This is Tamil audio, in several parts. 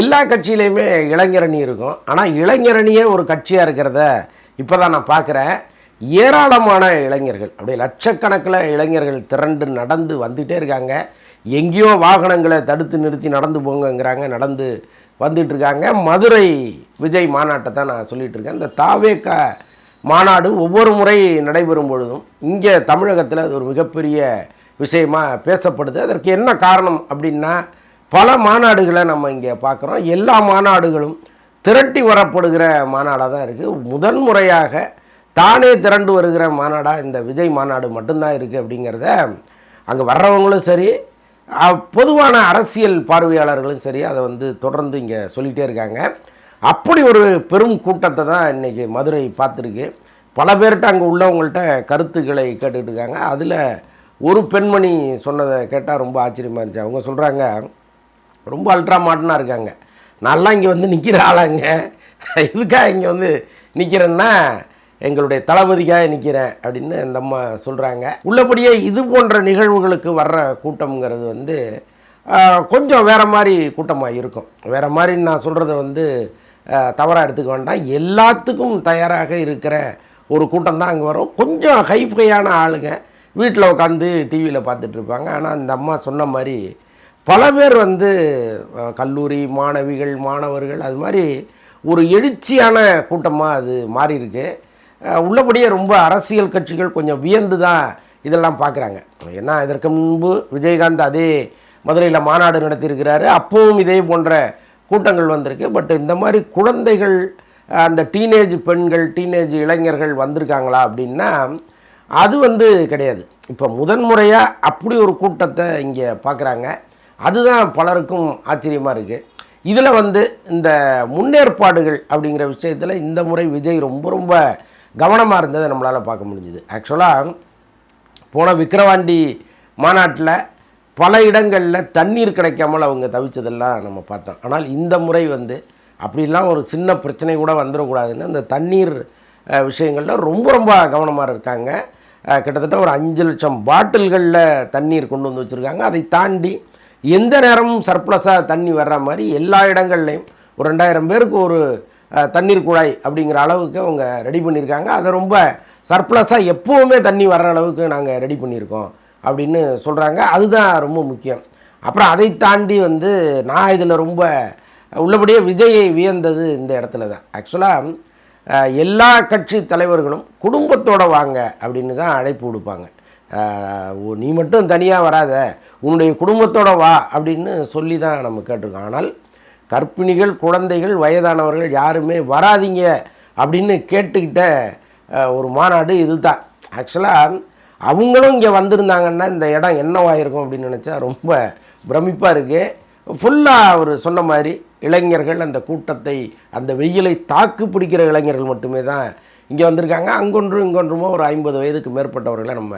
எல்லா கட்சியிலையுமே இளைஞரணி இருக்கும். ஆனால் இளைஞரணியே ஒரு கட்சியாக இருக்கிறத இப்போ தான் நான் பார்க்குறேன் ஏராளமான இளைஞர்கள் அப்படியே லட்சக்கணக்கில் இளைஞர்கள் திரண்டு நடந்து வந்துகிட்டே இருக்காங்க. எங்கேயோ வாகனங்களை தடுத்து நிறுத்தி நடந்து போங்கங்கிறாங்க நடந்து வந்துட்டு இருக்காங்க. மதுரை விஜய் மாநாட்டை தான் நான் சொல்லிகிட்டு இருக்கேன். இந்த தாவேக்கா மாநாடு ஒவ்வொரு முறை நடைபெறும் பொழுதும் இங்கே தமிழகத்தில் அது ஒரு மிகப்பெரிய விஷயமா பேசப்படுது. அதற்கு என்ன காரணம் அப்படின்னா பல மாநாடுகளை நம்ம இங்கே பார்க்குறோம். எல்லா மாநாடுகளும் திரட்டி வரப்படுகிற மாநாடாக தான் இருக்குது முதன் முறையாக தானே திரண்டு வருகிற மாநாடாக இந்த விஜய் மாநாடு மட்டும்தான் இருக்குது அப்படிங்கிறத அங்கே வர்றவங்களும் சரி பொதுவான அரசியல் பார்வையாளர்களும் சரி அதை வந்து தொடர்ந்து இங்கே சொல்லிகிட்டே இருக்காங்க. அப்படி ஒரு பெரும் கூட்டத்தை தான் இன்றைக்கி மதுரை பார்த்துருக்கு. பல பேர்கிட்ட அங்கே உள்ளவங்கள்ட்ட கருத்துக்களை கேட்டுக்கிட்டு இருக்காங்க. அதில் ஒரு பெண்மணி சொன்னதை கேட்டால் ரொம்ப ஆச்சரியமாக இருந்துச்சு. அவங்க சொல்கிறாங்க ரொம்ப அல்ட்ரா மாட்டனாக இருக்காங்க. நான்லாம் இங்கே வந்து நிற்கிற ஆளாங்க இதுக்காக இங்கே வந்து நிற்கிறேன்னா எங்களுடைய தளபதிக்காக நிற்கிறேன் அப்படின்னு இந்த அம்மா சொல்கிறாங்க உள்ளபடியே இது போன்ற நிகழ்வுகளுக்கு வர்ற கூட்டம்ங்கிறது வந்து கொஞ்சம் வேறு மாதிரி கூட்டமாக இருக்கும். வேறு மாதிரி நான் சொல்கிறத வந்து தவறாக எடுத்துக்க வேண்டாம். எல்லாத்துக்கும் தயாராக இருக்கிற ஒரு கூட்டம் தான் அங்கே வரும். கொஞ்சம் ஹைஃபையான ஆளுங்க வீட்டில் உட்காந்து டிவியில் பார்த்துட்ருப்பாங்க ஆனால் இந்த அம்மா சொன்ன மாதிரி பல பேர் வந்து கல்லூரி மாணவிகள் மாணவர்கள் அது மாதிரி ஒரு எழுச்சியான கூட்டமாக அது மாறி இருக்கு உள்ளபடியே ரொம்ப அரசியல் கட்சிகள் கொஞ்சம் வியந்து தான் இதெல்லாம் பார்க்குறாங்க ஏன்னா இதற்கு முன்பு விஜயகாந்த் அதே மதுரையில் மாநாடு நடத்தியிருக்கிறாரு. அப்பவும் இதே போன்ற கூட்டங்கள் வந்திருக்கு. பட் இந்த மாதிரி குழந்தைகள் அந்த டீனேஜ் பெண்கள் டீனேஜ் இளைஞர்கள் வந்திருக்காங்களா அப்படின்னா அது வந்து கிடையாது. இப்போ முதன்முறையாக அப்படி ஒரு கூட்டத்தை இங்கே பார்க்குறாங்க அதுதான் பலருக்கும் ஆச்சரியமாக இருக்குது இதில் வந்து இந்த முன்னேற்பாடுகள் அப்படிங்கிற விஷயத்தில் இந்த முறை விஜய் ரொம்ப ரொம்ப கவனமாக இருந்ததை நம்மளால் பார்க்க முடிஞ்சுது. ஆக்சுவலாக போன விக்கிரவாண்டி மாநாட்டில் பல இடங்களில் தண்ணீர் கிடைக்காமல் அவங்க தவிச்சதெல்லாம் நம்ம பார்த்தோம். ஆனால் இந்த முறை வந்து அப்படிலாம் ஒரு சின்ன பிரச்சனை கூட வந்துடக்கூடாதுன்னு அந்த தண்ணீர் விஷயங்களில் விஷயங்கள்ல ரொம்ப ரொம்ப கவனமாக இருக்காங்க. கிட்டத்தட்ட ஒரு அஞ்சு லட்சம் பாட்டில்களில் தண்ணீர் கொண்டு வந்து வச்சுருக்காங்க. அதை தாண்டி எந்த நேரமும் சர்ப்ளஸாக தண்ணி வர்ற மாதிரி எல்லா இடங்கள்லையும் ஒரு ரெண்டாயிரம் பேருக்கு ஒரு தண்ணீர் குழாய் அப்படிங்கிற அளவுக்கு அவங்க ரெடி பண்ணியிருக்காங்க. அதை ரொம்ப சர்ப்ளஸாக எப்போவுமே தண்ணி வர்ற அளவுக்கு நாங்கள் ரெடி பண்ணியிருக்கோம் அப்படின்னு சொல்கிறாங்க அதுதான் ரொம்ப முக்கியம். அப்புறம் அதை தாண்டி வந்து நான் இதில் ரொம்ப உள்ளபடியே விஜயை வியந்தது இந்த இடத்துல தான். ஆக்சுவலாக எல்லா கட்சி தலைவர்களும் குடும்பத்தோடு வாங்க அப்படின்னு தான் அழைப்பு விடுப்பாங்க. நீ மட்டும் தனியாக வராத. உன்னுடைய குடும்பத்தோட வா அப்படின்னு சொல்லி தான் நம்ம கேட்டிருக்கோம். ஆனால் கர்ப்பிணிகள் குழந்தைகள் வயதானவர்கள் யாருமே வராதீங்க அப்படின்னு கேட்டுக்கிட்ட ஒரு மாநாடு இதுதான். ஆக்சுவலாக அவங்களும் இங்கே வந்திருந்தாங்கன்னா இந்த இடம் என்னவாயிருக்கும் அப்படின்னு நினச்சா ரொம்ப பிரமிப்பாக இருக்குது ஃபுல்லாக அவர் சொன்ன மாதிரி இளைஞர்கள் அந்த கூட்டத்தை அந்த வெயிலை தாக்கு பிடிக்கிற இளைஞர்கள் மட்டுமே தான் இங்கே வந்திருக்காங்க. அங்கொன்றும் இங்கொன்றுமோ ஒரு ஐம்பது வயதுக்கு மேற்பட்டவர்களை நம்ம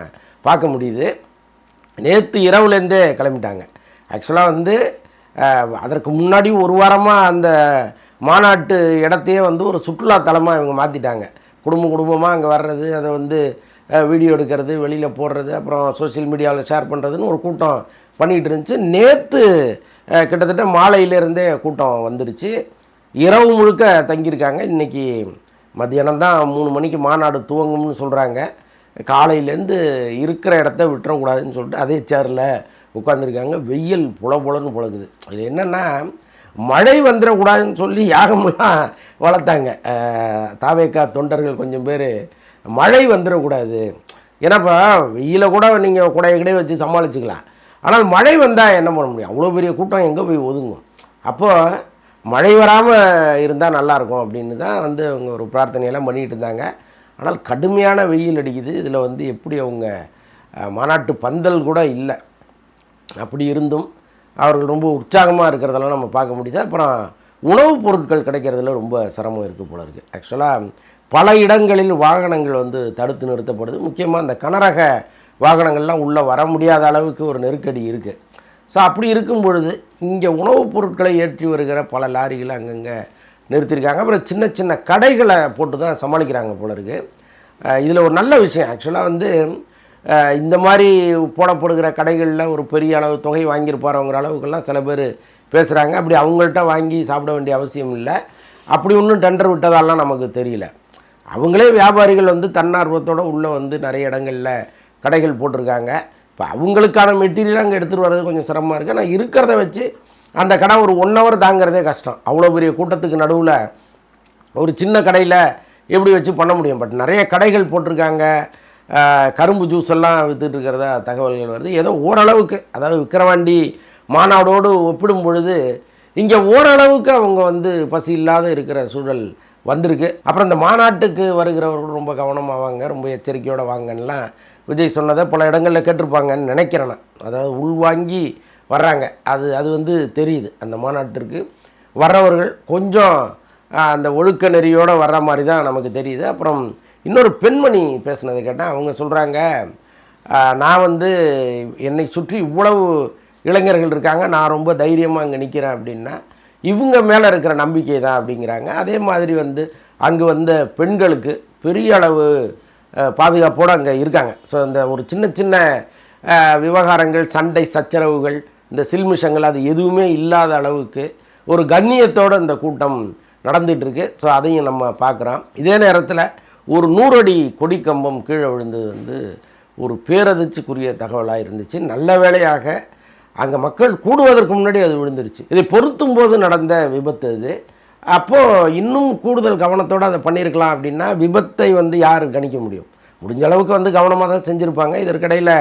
பார்க்க முடியுது. நேற்று இரவுலேருந்தே கிளம்பிட்டாங்க. ஆக்சுவலாக வந்து அதற்கு முன்னாடி ஒரு வாரமாக அந்த மாநாட்டு இடத்தையே வந்து ஒரு சுற்றுலா தலமாக இவங்க மாற்றிட்டாங்க குடும்ப குடும்பமாக அங்கே வர்றது அதை வந்து வீடியோ எடுக்கிறது வெளியில் போடுறது அப்புறம் சோஷியல் மீடியாவில் ஷேர் பண்ணுறதுன்னு ஒரு கூட்டம் பண்ணிகிட்டு இருந்துச்சு. நேற்று கிட்டத்தட்ட மாலையிலேருந்தே கூட்டம் வந்துடுச்சு. இரவு முழுக்க தங்கியிருக்காங்க. இன்றைக்கி மத்தியானம் தான் மூணு மணிக்கு மாநாடு துவங்கும்னு சொல்கிறாங்க காலையிலேருந்து இருக்கிற இடத்த விட்டுறக்கூடாதுன்னு சொல்லிட்டு அதே சேரில் உட்காந்துருக்காங்க வெயில் புல புலன்னு புழகுது இது என்னென்னா மழை வந்துடக்கூடாதுன்னு சொல்லி யாகமெல்லாம் வளர்த்தாங்க. தாவேக்கா தொண்டர்கள் கொஞ்சம் பேர் மழை வந்துடக்கூடாது. ஏன்னாப்பா வெயில கூட நீங்கள் குடைய கிடையே வச்சு சமாளிச்சுக்கலாம். ஆனால் மழை வந்தால் என்ன பண்ண முடியும்? அவ்வளோ பெரிய கூட்டம் எங்கே போய் ஒதுங்கும்? அப்போது மழை வராமல் இருந்தால் நல்லாயிருக்கும் அப்படின்னு தான் வந்து அவங்க ஒரு பிரார்த்தனையெல்லாம் பண்ணிகிட்டு இருந்தாங்க. ஆனால் கடுமையான வெயில் அடிக்குது. இதில் வந்து எப்படி அவங்க மாநாட்டு பந்தல் கூட இல்லை. அப்படி இருந்தும் அவர்கள் ரொம்ப உற்சாகமாக இருக்கிறதெல்லாம் நம்ம பார்க்க முடியுது. அப்புறம் உணவுப் பொருட்கள் கிடைக்கிறதுல ரொம்ப சிரமம் இருக்குது போல இருக்குது ஆக்சுவலாக பல இடங்களில் வாகனங்கள் வந்து தடுத்து நிறுத்தப்படுது. முக்கியமாக இந்த கனரக வாகனங்கள்லாம் உள்ளே வர முடியாத அளவுக்கு ஒரு நெருக்கடி இருக்குது ஸோ அப்படி இருக்கும் பொழுது இங்கே உணவுப் பொருட்களை ஏற்றி வருகிற பல லாரிகளை அங்கங்கே நிறுத்தியிருக்காங்க. அப்புறம் சின்ன சின்ன கடைகளை போட்டு தான் சமாளிக்கிறாங்க போல இருக்குது இதில் ஒரு நல்ல விஷயம். ஆக்சுவலாக வந்து இந்த மாதிரி போடப்படுகிற கடைகளில் ஒரு பெரிய அளவு தொகை வாங்கியிருப்பாருங்கிற அளவுக்கெல்லாம் சில பேர் பேசுகிறாங்க அப்படி அவங்கள்ட்ட வாங்கி சாப்பிட வேண்டிய அவசியம் இல்லை. அப்படி ஒன்றும் டெண்டர் விட்டதாலாம் நமக்கு தெரியல. அவங்களே வியாபாரிகள் வந்து தன்னார்வத்தோடு உள்ளே வந்து நிறைய இடங்களில் கடைகள் போட்டிருக்காங்க. இப்போ அவங்களுக்கான மெட்டீரியல் அங்கே எடுத்துகிட்டு வர்றது கொஞ்சம் சிரமமாக இருக்குது ஆனால் இருக்கிறத வச்சு அந்த கடை ஒரு ஒன் ஹவர் தாங்கிறதே கஷ்டம். அவ்வளோ பெரிய கூட்டத்துக்கு நடுவில் ஒரு சின்ன கடையில் எப்படி வச்சு பண்ண முடியும்? பட் நிறைய கடைகள் போட்டிருக்காங்க. கரும்பு ஜூஸ் எல்லாம் வித்துட்டு இருக்கிறதா தகவல்கள் வருது. ஏதோ ஓரளவுக்கு அதாவது விக்கிரவாண்டி மாநாடோடு ஒப்பிடும் பொழுது இங்கே ஓரளவுக்கு அவங்க வந்து பசி இல்லாத இருக்கிற சூழல் வந்திருக்கு. அப்புறம் இந்த மாநாட்டுக்கு வருகிறவர்கள் ரொம்ப கவனமாக வாங்க ரொம்ப எச்சரிக்கையோடு வாங்கன்னெலாம் விஜய் சொன்னதை பல இடங்களில் கேட்டிருப்பாங்கன்னு நினைக்கிறேன் நான். அதாவது உள்வாங்கி வர்றாங்க. அது அது வந்து தெரியுது. அந்த மாநாட்டிற்கு வர்றவர்கள் கொஞ்சம் அந்த ஒழுக்க நெறியோடு வர்ற மாதிரி தான் நமக்கு தெரியுது. அப்புறம் இன்னொரு பெண்மணி பேசுனதை கேட்டால் அவங்க சொல்கிறாங்க நான் வந்து என்னை சுற்றி இவ்வளவு இளைஞர்கள் இருக்காங்க. நான் ரொம்ப தைரியமாக அங்கே நிற்கிறேன் அப்படின்னா இவங்க மேலே இருக்கிற நம்பிக்கை தான் அப்படிங்கிறாங்க. அதே மாதிரி வந்து அங்கே வந்த பெண்களுக்கு பெரிய அளவு பாதுகாப்போடு அங்கே இருக்காங்க. ஸோ இந்த ஒரு சின்ன சின்ன விவகாரங்கள் சண்டை சச்சரவுகள் இந்த சில்மிஷங்கள் அது எதுவுமே இல்லாத அளவுக்கு ஒரு கண்ணியத்தோடு இந்த கூட்டம் நடந்துகிட்ருக்கு ஸோ அதையும் நம்ம பார்க்குறோம். இதே நேரத்தில் ஒரு நூறடி கொடிக்கம்பம் கீழே விழுந்தது வந்து ஒரு பேரதிர்ச்சிக்குரிய தகவலாக இருந்துச்சு. நல்ல வேளையாக அங்கே மக்கள் கூடுவதற்கு முன்னாடி அது விழுந்துருச்சு. இதை பொருத்தும் போது நடந்த விபத்து அது. அப்போது இன்னும் கூடுதல் கவனத்தோடு அதை பண்ணியிருக்கலாம் அப்படின்னா விபத்தை வந்து யார் கணிக்க முடியும்? முடிஞ்ச அளவுக்கு வந்து கவனமாக தான் செஞ்சுருப்பாங்க. இதற்கிடையில்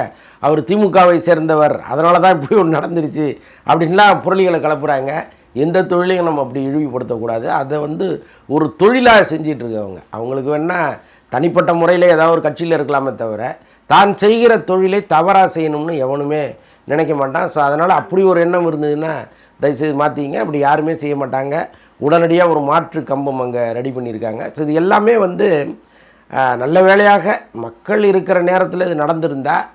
அவர் திமுகவை சேர்ந்தவர். அதனால தான் இப்படி ஒன்று நடந்துருச்சு அப்படின்லாம் புரளிகளை கலப்புறாங்க எந்த தொழிலையும் நம்ம அப்படி இழிவுபடுத்தக்கூடாது. அதை வந்து ஒரு தொழிலாக செஞ்சிட்டு இருக்கவங்க அவங்களுக்கு வேணால் தனிப்பட்ட முறையில் ஏதாவது ஒரு கட்சியில் இருக்கலாமே தவிர தான் செய்கிற தொழிலை தவறாக செய்யணும்னு எவனுமே நினைக்க மாட்டான். ஸோ அதனால் அப்படி ஒரு எண்ணம் இருந்ததுன்னா தயவுசெய்து மாற்றிங்க அப்படி யாருமே செய்ய மாட்டாங்க. உடனடியாக ஒரு மாற்று கம்பம் அங்கே ரெடி பண்ணியிருக்காங்க. ஸோ இது எல்லாமே வந்து நல்ல வேலையாக மக்கள் இருக்கிற நேரத்தில் இது நடந்திருந்தால்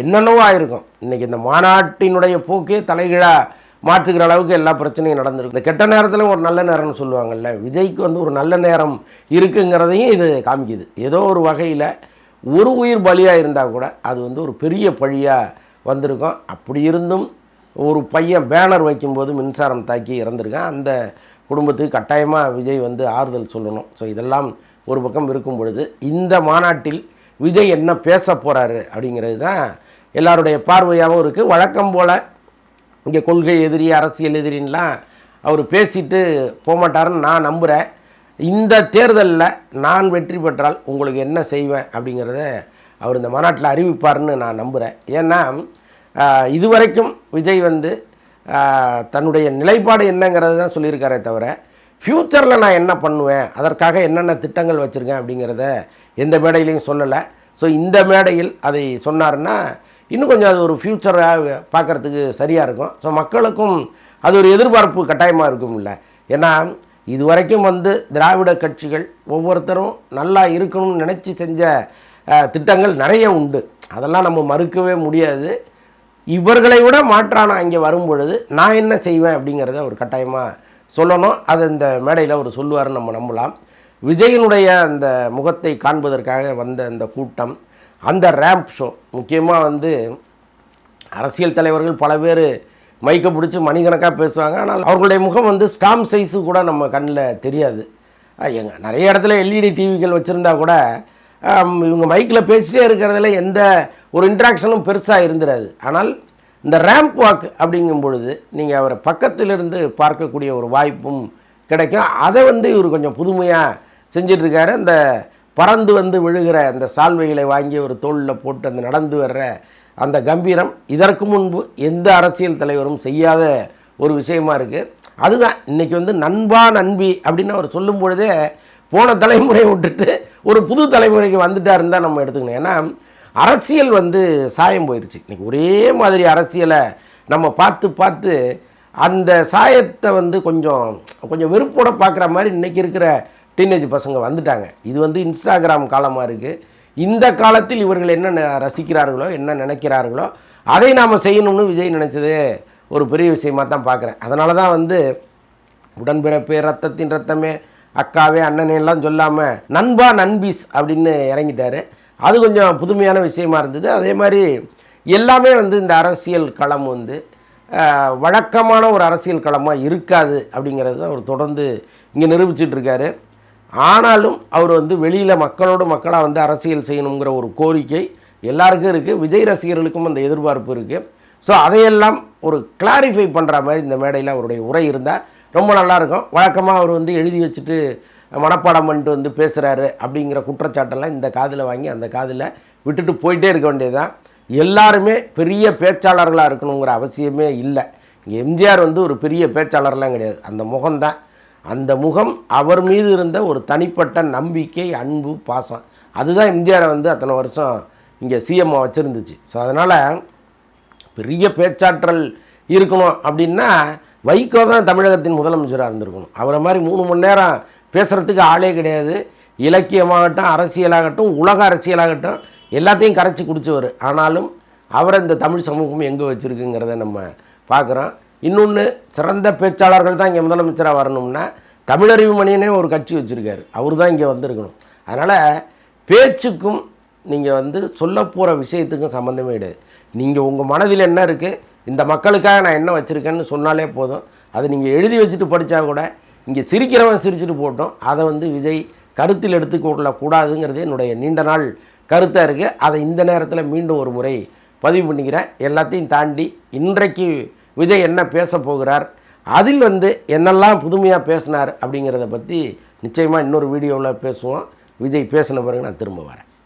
என்னென்னவோ ஆயிருக்கும். இன்றைக்கி இந்த மாநாட்டினுடைய போக்கே தலைகீழாக மாற்றுகிற அளவுக்கு எல்லா பிரச்சனையும் நடந்திருக்கு. இந்த கெட்ட நேரத்தில் ஒரு நல்ல நேரம்னு சொல்லுவாங்கல்ல விஜய்க்கு வந்து ஒரு நல்ல நேரம் இருக்குங்கிறதையும் இது காமிக்குது. ஏதோ ஒரு வகையில் ஒரு உயிர் பலியாக இருந்தால் கூட அது வந்து ஒரு பெரிய பழியாக வந்திருக்கும். அப்படி இருந்தும் ஒரு பையன் பேனர் வைக்கும்போது மின்சாரம் தாக்கி இறந்துருக்கான். அந்த குடும்பத்துக்கு கட்டாயமாக விஜய் வந்து ஆறுதல் சொல்லணும். ஸோ இதெல்லாம் ஒரு பக்கம் இருக்கும் பொழுது இந்த மாநாட்டில் விஜய் என்ன பேச போகிறாரு அப்படிங்கிறது தான் எல்லாருடைய பார்வையாகவும் இருக்குது வழக்கம் போல் இங்கே கொள்கை எதிரி அரசியல் எதிரின்லாம் அவர் பேசிட்டு போகமாட்டாருன்னு நான் நம்புகிறேன் இந்த தேர்தலில் நான் வெற்றி பெற்றால் உங்களுக்கு என்ன செய்வேன் அப்படிங்கிறத அவர் இந்த மாநாட்டில் அறிவிப்பார்னு நான் நம்புகிறேன் ஏன்னா இதுவரைக்கும் விஜய் வந்து தன்னுடைய நிலைப்பாடு என்னங்கிறது தான் சொல்லியிருக்காரே தவிர ஃப்யூச்சரில் நான் என்ன பண்ணுவேன் அதற்காக என்னென்ன திட்டங்கள் வச்சுருக்கேன் அப்படிங்கிறத எந்த மேடையிலையும் சொல்லலை. ஸோ இந்த மேடையில் அதை சொன்னார்னா இன்னும் கொஞ்சம் அது ஒரு ஃப்யூச்சராக பார்க்குறதுக்கு சரியாக இருக்கும். ஸோ மக்களுக்கும் அது ஒரு எதிர்பார்ப்பு கட்டாயமாக இருக்கும் இல்லை ஏன்னா இது வரைக்கும் வந்து திராவிட கட்சிகள் ஒவ்வொருத்தரும் நல்லா இருக்கணும்னு நினச்சி செஞ்ச திட்டங்கள் நிறைய உண்டு. அதெல்லாம் நம்ம மறுக்கவே முடியாது. இவர்களை விட மாற்றான இங்கே வரும் பொழுது நான் என்ன செய்வேன் அப்படிங்கிறத ஒரு கட்டாயமாக சொல்லணும். அது இந்த மேடையில் அவர் சொல்லுவாருன்னு நம்ம நம்பலாம். விஜயனுடைய அந்த முகத்தை காண்பதற்காக வந்த அந்த கூட்டம் அந்த ரேம்ப் ஷோ முக்கியமாக வந்து அரசியல் தலைவர்கள் பல பேர் மைக்கை பிடிச்சி மணிக்கணக்காக பேசுவாங்க. ஆனால் அவர்களுடைய முகம் வந்து ஸ்டாம்ப் சைஸு கூட நம்ம கண்ணில் தெரியாது. எங்கள் நிறைய இடத்துல எல்இடி டிவிகள் வச்சுருந்தா கூட இவங்க மைக்கில் பேசிட்டே இருக்கிறதுல எந்த ஒரு இன்ட்ராக்ஷனும் பெருசாக இருந்துடாது ஆனால் இந்த ரேம்ப் வாக் அப்படிங்கும் பொழுது நீங்கள் அவரை பக்கத்திலிருந்து பார்க்கக்கூடிய ஒரு வாய்ப்பும் கிடைக்கும். அதை வந்து இவர் கொஞ்சம் புதுமையாக செஞ்சிட்ருக்காரு. இந்த பறந்து வந்து விழுகிற அந்த சால்வைகளை வாங்கி ஒரு தோளில் போட்டு அந்த நடந்து வர்ற அந்த கம்பீரம் இதற்கு முன்பு எந்த அரசியல் தலைவரும் செய்யாத ஒரு விஷயமா இருக்குது அதுதான். இன்றைக்கி வந்து நண்பா நண்பி அப்படின்னு அவர் சொல்லும் பொழுதே போன தலைமுறையை விட்டுட்டு ஒரு புது தலைமுறைக்கு வந்துட்டாருன்னு தான் நம்ம எடுத்துக்கணும். ஏன்னா அரசியல் வந்து சாயம் போயிடுச்சு இன்றைக்கி ஒரே மாதிரி அரசியலை நம்ம பார்த்து பார்த்து அந்த சாயத்தை வந்து கொஞ்சம் கொஞ்சம் வெறுப்போட பார்க்குற மாதிரி இன்றைக்கி இருக்கிற டீனேஜ் பசங்க வந்துட்டாங்க. இது வந்து இன்ஸ்டாகிராம் காலமாக இருக்குது இந்த காலத்தில் இவர்கள் என்ன ரசிக்கிறார்களோ என்ன நினைக்கிறார்களோ அதை நாம் செய்யணும்னு விஜய் நினச்சது ஒரு பெரிய விஷயமாக தான் பார்க்குறேன். அதனால தான் வந்து உடன்பிறப்பு ரத்தத்தின் ரத்தமே அக்காவே அண்ணனே எல்லாம் சொல்லாமல் நண்பா நண்பீஸ் அப்படின்னு இறங்கிட்டார். அது கொஞ்சம் புதுமையான விஷயமா இருந்தது. அதே மாதிரி எல்லாமே வந்து இந்த அரசியல் களம் வந்து வழக்கமான ஒரு அரசியல் களமாக இருக்காது அப்படிங்கிறது தான் அவர் தொடர்ந்து இங்கே நிரூபிச்சிட்டு இருக்காரு. ஆனாலும் அவர் வந்து வெளியில் மக்களோடு மக்களாக வந்து அரசியல் செய்யணுங்கிற ஒரு கோரிக்கை எல்லாருக்கும் இருக்குது விஜய் ரசிகர்களுக்கும் அந்த எதிர்பார்ப்பு இருக்குது ஸோ அதையெல்லாம் ஒரு கிளாரிஃபை பண்ணுற மாதிரி இந்த மேடையில் அவருடைய உரை இருந்தால் ரொம்ப நல்லாயிருக்கும். வழக்கமாக அவர் வந்து எழுதி வச்சுட்டு மனப்பாடம் பண்ணிட்டு வந்து பேசுகிறாரு அப்படிங்கிற குற்றச்சாட்டெல்லாம் இந்த காதில் வாங்கி அந்த காதில் விட்டுட்டு போயிட்டே இருக்க வேண்டியதுதான். எல்லாருமே பெரிய பேச்சாளர்களாக இருக்கணுங்கிற அவசியமே இல்லை. இங்கே எம்ஜிஆர் வந்து ஒரு பெரிய பேச்சாளர்லாம் கிடையாது. அந்த முகம்தான். அந்த முகம் அவர் மீது இருந்த ஒரு தனிப்பட்ட நம்பிக்கை அன்பு பாசம். அதுதான் எம்ஜிஆரை வந்து அத்தனை வருஷம் இங்கே சிஎம்ஐ வச்சுருந்துச்சு. ஸோ அதனால் பெரிய பேச்சாற்றல் இருக்கணும் அப்படின்னா வைகோ தான் தமிழகத்தின் முதலமைச்சராக இருந்திருக்கணும். அவரை மாதிரி மூணு மணி நேரம் பேசுகிறதுக்கு ஆளே கிடையாது. இலக்கியமாகட்டும் அரசியலாகட்டும் உலக அரசியலாகட்டும் எல்லாத்தையும் கரைச்சி குடிச்சவர். ஆனாலும் அவரை இந்த தமிழ் சமூகம் எங்கே வச்சுருக்குங்கிறத நம்ம பார்க்குறோம். இன்னொன்று சிறந்த பேச்சாளர்கள் தான் இங்கே முதலமைச்சராக வரணும்னா தமிழறிவு மணியனே ஒரு கட்சி வச்சுருக்காரு. அவர் தான் இங்கே வந்திருக்கணும். அதனால் பேச்சுக்கும் நீங்கள் வந்து சொல்ல போகிற விஷயத்துக்கும் சம்மந்தமே கிடையாது. நீங்கள் உங்கள் மனதில் என்ன இருக்குது இந்த மக்களுக்காக நான் என்ன வச்சுருக்கேன்னு சொன்னாலே போதும். அதை நீங்கள் எழுதி வச்சுட்டு படித்தா கூட இங்கே சிரிக்கிறவன் சிரிச்சுட்டு போட்டோம். அதை வந்து விஜய் கருத்தில் எடுத்துக்கொள்ளக்கூடாதுங்கிறது என்னுடைய நீண்ட நாள் கருத்தாக இருக்குது அதை இந்த நேரத்தில் மீண்டும் ஒரு முறை பதிவு பண்ணிக்கிறேன். எல்லாத்தையும் தாண்டி இன்றைக்கு விஜய் என்ன பேச போகிறார் அதில் வந்து என்னெல்லாம் புதுமையாக பேசினார் அப்படிங்கிறத பற்றி நிச்சயமாக இன்னொரு வீடியோவில் பேசுவோம். விஜய் பேசின பிறகு நான் திரும்ப வரேன்.